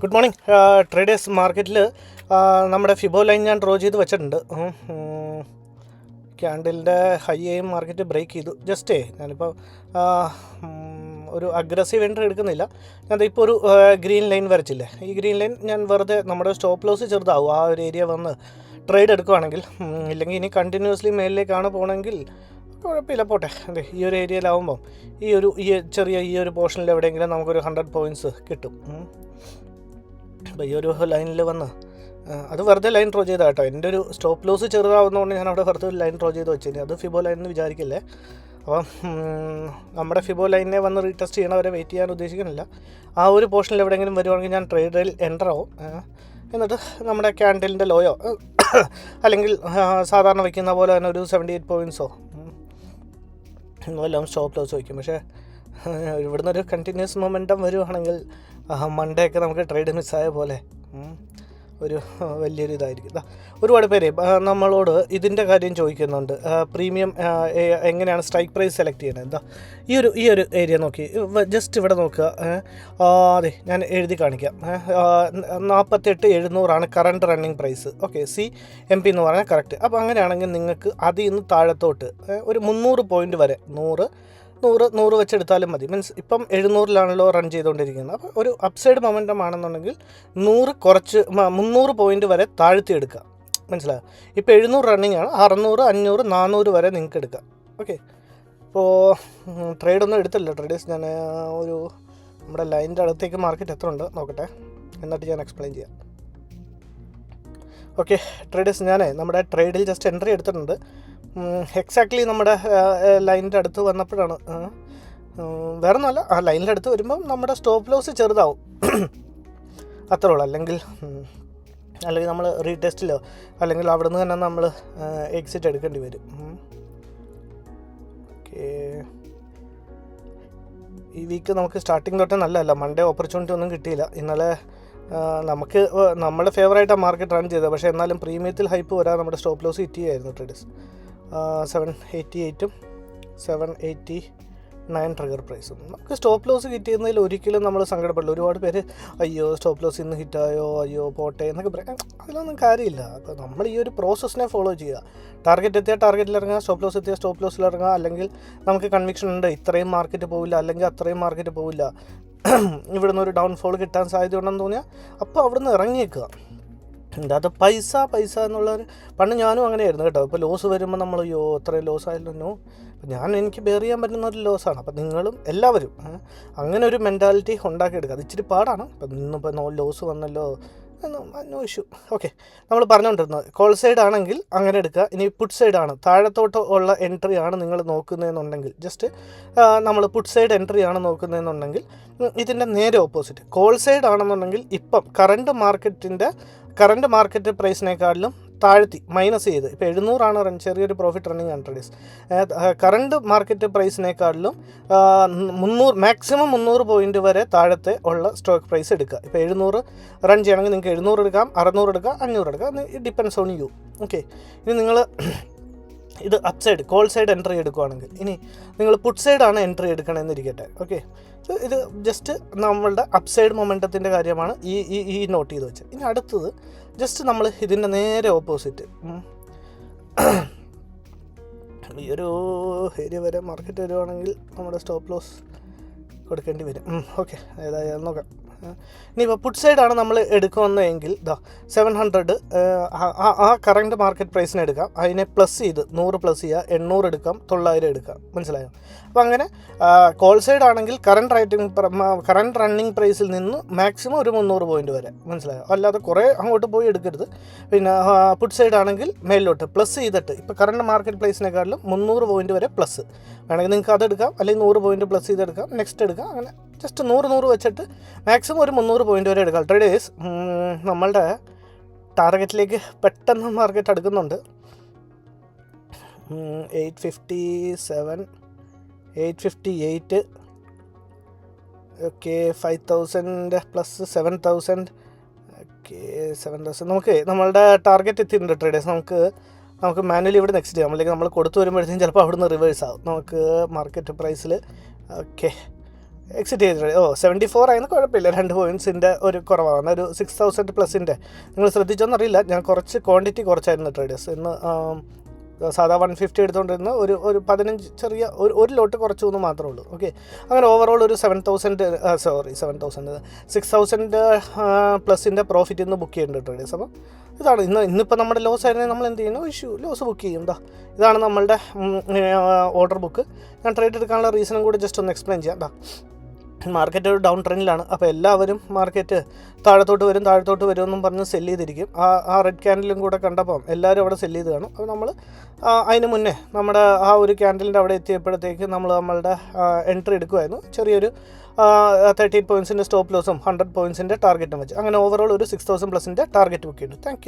Good morning traders മാർക്കറ്റിൽ നമ്മുടെ ഫിബോ line ഞാൻ ഡ്രോ ചെയ്ത് വെച്ചിട്ടുണ്ട്. ക്യാൻഡിലിന്റെ ഹൈ മാർക്കറ്റ് ബ്രേക്ക് ചെയ്തു. ജസ്റ്റേ ഞാനിപ്പോൾ ഒരു അഗ്രസീവ് എൻട്രി എടുക്കുന്നില്ല. ഞാൻ ഇപ്പോൾ ഒരു ഗ്രീൻ ലൈൻ വരച്ചില്ലേ? ഈ ഗ്രീൻ ലൈൻ ഞാൻ വെറുതെ നമ്മുടെ സ്റ്റോപ്പ് ലോസ് ചെറുതാവും. ആ ഒരു ഏരിയ വന്ന് ട്രേഡ് എടുക്കുവാണെങ്കിൽ ഇല്ലെങ്കിൽ ഇനി കണ്ടിന്യൂസ്ലി മേലിലേക്കാണ് പോകണമെങ്കിൽ കുഴപ്പമില്ല പോട്ടെ. അതെ ഈ ഒരു ഏരിയയിലാവുമ്പം ഈ ഒരു ഈ ചെറിയ ഈ ഒരു പോർഷനിൽ എവിടെയെങ്കിലും നമുക്കൊരു ഹൺഡ്രഡ് പോയിന്റ്സ് കിട്ടും. ഈ ഒരു ലൈനിൽ വന്ന് അത് വെറുതെ ലൈൻ ഡ്രോ ചെയ്താൽ കേട്ടോ എന്റെ ഒരു സ്റ്റോപ്പ് ലോസ് ചെറുതാവുന്നതുകൊണ്ട് ഞാൻ അവിടെ വെറുതെ ഒരു ലൈൻ ഡ്രോ ചെയ്ത് വെച്ചിരുന്നു. അത് ഫിബോ ലൈൻ എന്ന് വിചാരിക്കില്ലേ? അപ്പം നമ്മുടെ ഫിബോ ലൈനെ വന്ന് റീടെസ്റ്റ് ചെയ്യണവരെ വെയിറ്റ് ചെയ്യാൻ ഉദ്ദേശിക്കുന്നില്ല. ആ ഒരു പോർഷനിൽ എവിടെയെങ്കിലും വരുവാണെങ്കിൽ ഞാൻ ട്രേഡിൽ എന്റർ ആവും. എന്നിട്ട് നമ്മുടെ ക്യാൻഡലിന്റെ ലോയോ അല്ലെങ്കിൽ സാധാരണ വയ്ക്കുന്ന പോലെ തന്നെ ഒരു സെവന്റി എയ്റ്റ് പോയിൻസോ വല്ലതും സ്റ്റോപ്പ് ലോസ് വയ്ക്കും. പക്ഷേ ഇവിടുന്ന് ഒരു കണ്ടിന്യൂസ് മൊമെന്റം വരുവാണെങ്കിൽ മൺഡേ ഒക്കെ നമുക്ക് ട്രേഡ് മിസ് ആയ പോലെ. ഒരു വലിയൊരു ഇതായിരിക്കും. ഒരുപാട് പേര് നമ്മളോട് ഇതിന്റെ കാര്യം ചോദിക്കുന്നുണ്ട്. പ്രീമിയം എങ്ങനെയാണ് സ്ട്രൈക്ക് പ്രൈസ് സെലക്ട് ചെയ്യുന്നത്? എന്താ ഈ ഒരു ഈ ഒരു ഏരിയ നോക്കി. ജസ്റ്റ് ഇവിടെ നോക്കുക. അതെ ഞാൻ എഴുതി കാണിക്കാം. നാൽപ്പത്തെട്ട് എഴുന്നൂറാണ് current running price okay C M P എന്ന് പറഞ്ഞാൽ കറക്റ്റ് അപ്പോൾ അങ്ങനെയാണെങ്കിൽ നിങ്ങൾക്ക് അതിൽ നിന്ന് താഴത്തോട്ട് ഒരു മുന്നൂറ് പോയിന്റ് വരെ നൂറ് നൂറ് നൂറ് വെച്ചെടുത്താലും മതി. മീൻസ് ഇപ്പം എഴുന്നൂറിലാണല്ലോ റൺ ചെയ്തുകൊണ്ടിരിക്കുന്നത്. അപ്പോൾ ഒരു അപ്സൈഡ് മൊമെന്റം ആണെന്നുണ്ടെങ്കിൽ നൂറ് കുറച്ച് മുന്നൂറ് പോയിന്റ് വരെ താഴ്ത്തി എടുക്കുക മനസ്സിലായോ? ഇപ്പോൾ എഴുന്നൂറ് റണ്ണിങ് ആണ്. അറുന്നൂറ് അഞ്ഞൂറ് നാനൂറ് വരെ നിങ്ങൾക്ക് എടുക്കാം. ഓക്കെ ഇപ്പോൾ ട്രേഡൊന്നും എടുത്തില്ല. ട്രേഡേഴ്സ് ഞാൻ ഒരു നമ്മുടെ ലൈനിന്റെ അടുത്തേക്ക് മാർക്കറ്റ് എത്ര ഉണ്ട് നോക്കട്ടെ. എന്നിട്ട് ഞാൻ എക്സ്പ്ലെയിൻ ചെയ്യാം. ഓക്കെ ട്രേഡേഴ്സ് ഞാൻ നമ്മുടെ ട്രേഡിൽ ജസ്റ്റ് എൻട്രി എടുത്തിട്ടുണ്ട്. എക്സാക്ട്ലി നമ്മുടെ ലൈനിന്റെ അടുത്ത് വന്നപ്പോഴാണ്. വേറെ ഒന്നുമല്ല ആ ലൈനിന്റെ അടുത്ത് വരുമ്പം നമ്മുടെ സ്റ്റോപ്പ് ലോസ് ചെറുതാവും. അത്രേ ഉള്ളൂ അല്ലെങ്കിൽ അല്ലെങ്കിൽ നമ്മൾ റീടെസ്റ്റിലോ അല്ലെങ്കിൽ അവിടെ നിന്ന് തന്നെ നമ്മൾ എക്സിറ്റ് എടുക്കേണ്ടി വരും. ഓക്കെ ഈ വീക്ക് നമുക്ക് സ്റ്റാർട്ടിങ് തൊട്ടേ നല്ലതല്ല. മൺഡേ ഓപ്പർച്യൂണിറ്റി ഒന്നും കിട്ടിയില്ല. ഇന്നലെ നമുക്ക് നമ്മുടെ ഫേവറായിട്ടാണ് മാർക്കറ്റ് റൺ ചെയ്തത്. പക്ഷേ എന്നാലും പ്രീമിയത്തിൽ ഹൈപ്പ് വരാതെ നമ്മുടെ സ്റ്റോപ്പ് ലോസ് ഹിറ്റ് ചെയ്യായിരുന്നു ട്രേഡേഴ്സ് സെവൻ എയ്റ്റി എയ്റ്റും സെവൻ എയ്റ്റി നയൻ ട്രിഗർ പ്രൈസും നമുക്ക് സ്റ്റോപ്പ് ലോസ് കിട്ടിയതിൽ ഒരിക്കലും നമ്മൾ സങ്കടപ്പെടില്ല. ഒരുപാട് പേര് അയ്യോ സ്റ്റോപ്പ് ലോസ് ഇന്ന് ഹിറ്റായോ അയ്യോ പോട്ടെ? എന്നൊക്കെ പറയാം. അതിലൊന്നും കാര്യമില്ല. അപ്പോൾ നമ്മൾ ഈ ഒരു പ്രോസസ്സിനെ ഫോളോ ചെയ്യുക. ടാർഗറ്റ് എത്തിയാൽ ടാർഗറ്റിൽ ഇറങ്ങുക. സ്റ്റോപ്പ് ലോസ് എത്തിയാൽ സ്റ്റോപ്പ് ലോസിൽ ഇറങ്ങുക. അല്ലെങ്കിൽ നമുക്ക് കൺവിക്ഷൻ ഉണ്ട് ഇത്രയും മാർക്കറ്റ് പോവില്ല. അല്ലെങ്കിൽ അത്രയും മാർക്കറ്റ് പോവില്ല. ഇവിടുന്ന് ഒരു ഡൗൺഫോൾ കിട്ടാൻ സാധ്യത ഉണ്ടെന്ന് തോന്നിയാൽ അപ്പോൾ അവിടുന്ന് ഇറങ്ങിയേക്കുക. അത് പൈസ പൈസ എന്നുള്ള പണ്ട് ഞാനും അങ്ങനെയായിരുന്നു കേട്ടോ. ഇപ്പോൾ ലോസ് വരുമ്പോൾ നമ്മൾ അയ്യോ അത്രയും ലോസ് ആയല്ലോ ഞാൻ എനിക്ക് ബെയർ ചെയ്യാൻ പറ്റുന്ന ഒരു ലോസാണ് അപ്പം നിങ്ങളും എല്ലാവരും അങ്ങനെ ഒരു മെന്റാലിറ്റി ഉണ്ടാക്കിയെടുക്കുക അത് ഇച്ചിരി പാടാണ്. അപ്പം ഇന്നിപ്പോൾ നോ ലോസ് വന്നല്ലോ നോ ഇഷ്യൂ ഓക്കെ നമ്മൾ പറഞ്ഞുകൊണ്ടിരുന്നത് കോൾ സൈഡ് ആണെങ്കിൽ അങ്ങനെ എടുക്കുക. ഇനി പുട്ട് സൈഡ് ആണ്. താഴത്തോട്ട് ഉള്ള എൻട്രി ആണ് നിങ്ങൾ നോക്കുന്നതെന്നുണ്ടെങ്കിൽ ജസ്റ്റ് നമ്മൾ പുട്ട് സൈഡ് എൻട്രി ആണ് നോക്കുന്നതെന്നുണ്ടെങ്കിൽ ഇതിന്റെ നേരെ ഓപ്പോസിറ്റ് കോൾ സൈഡ് ആണെന്നുണ്ടെങ്കിൽ ഇപ്പം കറണ്ട് മാർക്കറ്റിന്റെ കറണ്ട് മാർക്കറ്റ് പ്രൈസിനേക്കാളിലും താഴ്ത്തി മൈനസ് ചെയ്ത്. ഇപ്പോൾ എഴുന്നൂറാണ് റൺ ചെറിയൊരു profit running countries current market പ്രൈസിനേക്കാളിലും മുന്നൂറ് മാക്സിമം മുന്നൂറ് പോയിന്റ് വരെ താഴത്തെ ഉള്ള സ്റ്റോക്ക് പ്രൈസ് എടുക്കുക. ഇപ്പോൾ എഴുന്നൂറ് റൺ ചെയ്യണമെങ്കിൽ നിങ്ങൾക്ക് എഴുന്നൂറ് എടുക്കാം അറുന്നൂറ് എടുക്കാം അഞ്ഞൂറ് എടുക്കാം. It depends on you okay ഇനി നിങ്ങൾ ഇത് upside side call side entry എടുക്കുവാണെങ്കിൽ ഇനി നിങ്ങൾ പുട്ട് സൈഡാണ് എൻട്രി എടുക്കണമെന്നിരിക്കട്ടെ ഓക്കെ ഇത് ജസ്റ്റ് നമ്മളുടെ അപ്സൈഡ് സൈഡ് മൊമെന്റത്തിന്റെ കാര്യമാണ് ഈ ഈ ഈ നോട്ട് ചെയ്ത് വെച്ചത്. ഇനി അടുത്തത് ജസ്റ്റ് നമ്മൾ ഇതിന്റെ നേരെ ഓപ്പോസിറ്റ് ഈ ഒരു ഏരിയ വരെ മാർക്കറ്റ് വരുവാണെങ്കിൽ നമ്മുടെ സ്റ്റോപ്പ് ലോസ് കൊടുക്കേണ്ടി വരും. ഓക്കെ ഏതായാലും നോക്കാം. ഇനിയിപ്പോൾ പുട്ട് സൈഡാണ് നമ്മൾ എടുക്കുന്നതെങ്കിൽ ഇതാ സെവൻ ഹൺഡ്രഡ് ആ കറണ്ട് മാർക്കറ്റ് പ്രൈസിന് എടുക്കാം. അതിനെ പ്ലസ് ചെയ്ത് നൂറ് പ്ലസ് ചെയ്യുക എണ്ണൂറ് എടുക്കാം തൊള്ളായിരം എടുക്കാം. മനസ്സിലായോ? അപ്പോൾ അങ്ങനെ കോൾ സൈഡ് ആണെങ്കിൽ കറണ്ട് റൈറ്റിംഗ് കറണ്ട് റണ്ണിങ് പ്രൈസിൽ നിന്ന് മാക്സിമം ഒരു മുന്നൂറ് പോയിന്റ് വരെ. മനസ്സിലായോ? അല്ലാതെ കുറേ അങ്ങോട്ട് പോയി എടുക്കരുത്. പിന്നെ പുട്ട് സൈഡ് ആണെങ്കിൽ മേലിലോട്ട് പ്ലസ് ചെയ്തിട്ട് ഇപ്പോൾ കറണ്ട് മാർക്കറ്റ് പ്രൈസിനെക്കാട്ടിലും മുന്നൂറ് പോയിന്റ് വരെ പ്ലസ് വേണമെങ്കിൽ നിങ്ങൾക്ക് അതെടുക്കാം അല്ലെങ്കിൽ നൂറ് പോയിന്റ് പ്ലസ് ചെയ്തെടുക്കാം നെക്സ്റ്റ് എടുക്കാം അങ്ങനെ ജസ്റ്റ് നൂറ് നൂറ് വെച്ചിട്ട് മാക്സിമം ഒരു മുന്നൂറ് പോയിന്റ് വരെ എടുക്കാം. ട്രേഡേഴ്സ് നമ്മളുടെ ടാർഗറ്റിലേക്ക് പെട്ടെന്ന് market അടുക്കുന്നുണ്ട്. Eight fifty seven eight fifty eight okay five thousand plus seven thousand okay seven thousand നമുക്ക് നമ്മളുടെ ടാർഗറ്റ് എത്തിയിട്ടുണ്ട് ട്രേഡേഴ്സ് നമുക്ക് നമുക്ക് മാനുവലി ഇവിടെ നെക്സ്റ്റ് ചെയ്യാം. അല്ലെങ്കിൽ നമ്മൾ കൊടുത്തു വരുമ്പോഴത്തേക്കും ചിലപ്പോൾ അവിടുന്ന് റിവേഴ്സ് ആവും. നമുക്ക് മാർക്കറ്റ് പ്രൈസിൽ ഓക്കെ എക്സിറ്റ് ചെയ്തിട്ട് ഓ സെവന്റി ഫോർ ആയിരുന്നു കുഴപ്പമില്ല. രണ്ട് പോയിന്റ്സിന്റെ ഒരു കുറവാണ്. ഒരു സിക്സ് തൗസൻഡ് പ്ലസിന്റെ നിങ്ങൾ ശ്രദ്ധിച്ചോന്നറിയില്ല. ഞാൻ കുറച്ച് ക്വാണ്ടിറ്റി കുറച്ചായിരുന്നു ട്രേഡേഴ്സ് ഇന്ന് സാധാ വൺ ഫിഫ്റ്റി എടുത്തുകൊണ്ടിരുന്ന ഒരു ഒരു പതിനഞ്ച് ചെറിയ ഒരു ഒരു ലോട്ട് കുറച്ചു എന്ന് മാത്രമേ ഉള്ളൂ. ഓക്കെ അങ്ങനെ ഓവറോൾ ഒരു seven thousand sorry seven thousand six thousand പ്ലസിന്റെ profit ഇന്ന് ബുക്ക് ചെയ്യേണ്ടത് ട്രേഡേഴ്സ് അപ്പോൾ ഇതാണ്. ഇന്ന് ഇന്നിപ്പോൾ നമ്മുടെ ലോസ് ആയിരുന്നെങ്കിൽ നമ്മൾ എന്ത് ചെയ്യുന്നു? ഇഷ്യൂ ലോസ് ബുക്ക് ചെയ്യും. എന്താ ഇതാണ് നമ്മളുടെ ഓർഡർ ബുക്ക് ഞാൻ ട്രേഡ് എടുക്കാനുള്ള റീസണും കൂടി ജസ്റ്റ് ഒന്ന് എക്സ്പ്ലെയിൻ ചെയ്യാം. മാർക്കറ്റ് ഒരു ഡൗൺ ട്രെൻഡിലാണ് അപ്പോൾ എല്ലാവരും മാർക്കറ്റ് താഴത്തോട്ട് വരും താഴത്തോട്ട് വരും എന്നും പറഞ്ഞ് സെല്ല് ചെയ്തിരിക്കും. ആ ആ റെഡ് ക്യാൻഡിലും കൂടെ കണ്ടപ്പം എല്ലാവരും അവിടെ സെല്ല് ചെയ്ത് കാണും. അപ്പോൾ നമ്മൾ അതിന് മുന്നേ നമ്മുടെ ആ ഒരു ക്യാൻഡിലിന്റെ അവിടെ എത്തിയപ്പോഴത്തേക്ക് നമ്മൾ നമ്മളുടെ എൻട്രി എടുക്കുമായിരുന്നു ചെറിയൊരു തേർട്ടീൻ പോയിൻസിന്റെ സ്റ്റോപ്പ് ലോസും ഹൺഡ്രഡ് പോയിൻസിന്റെ ടാർഗറ്റും വെച്ച്. അങ്ങനെ ഓവറോൾ ഒരു സിക്സ് തൗസൻഡ് പ്ലസിന്റെ ടാർഗറ്റ് ബുക്ക് ചെയ്തു. താങ്ക്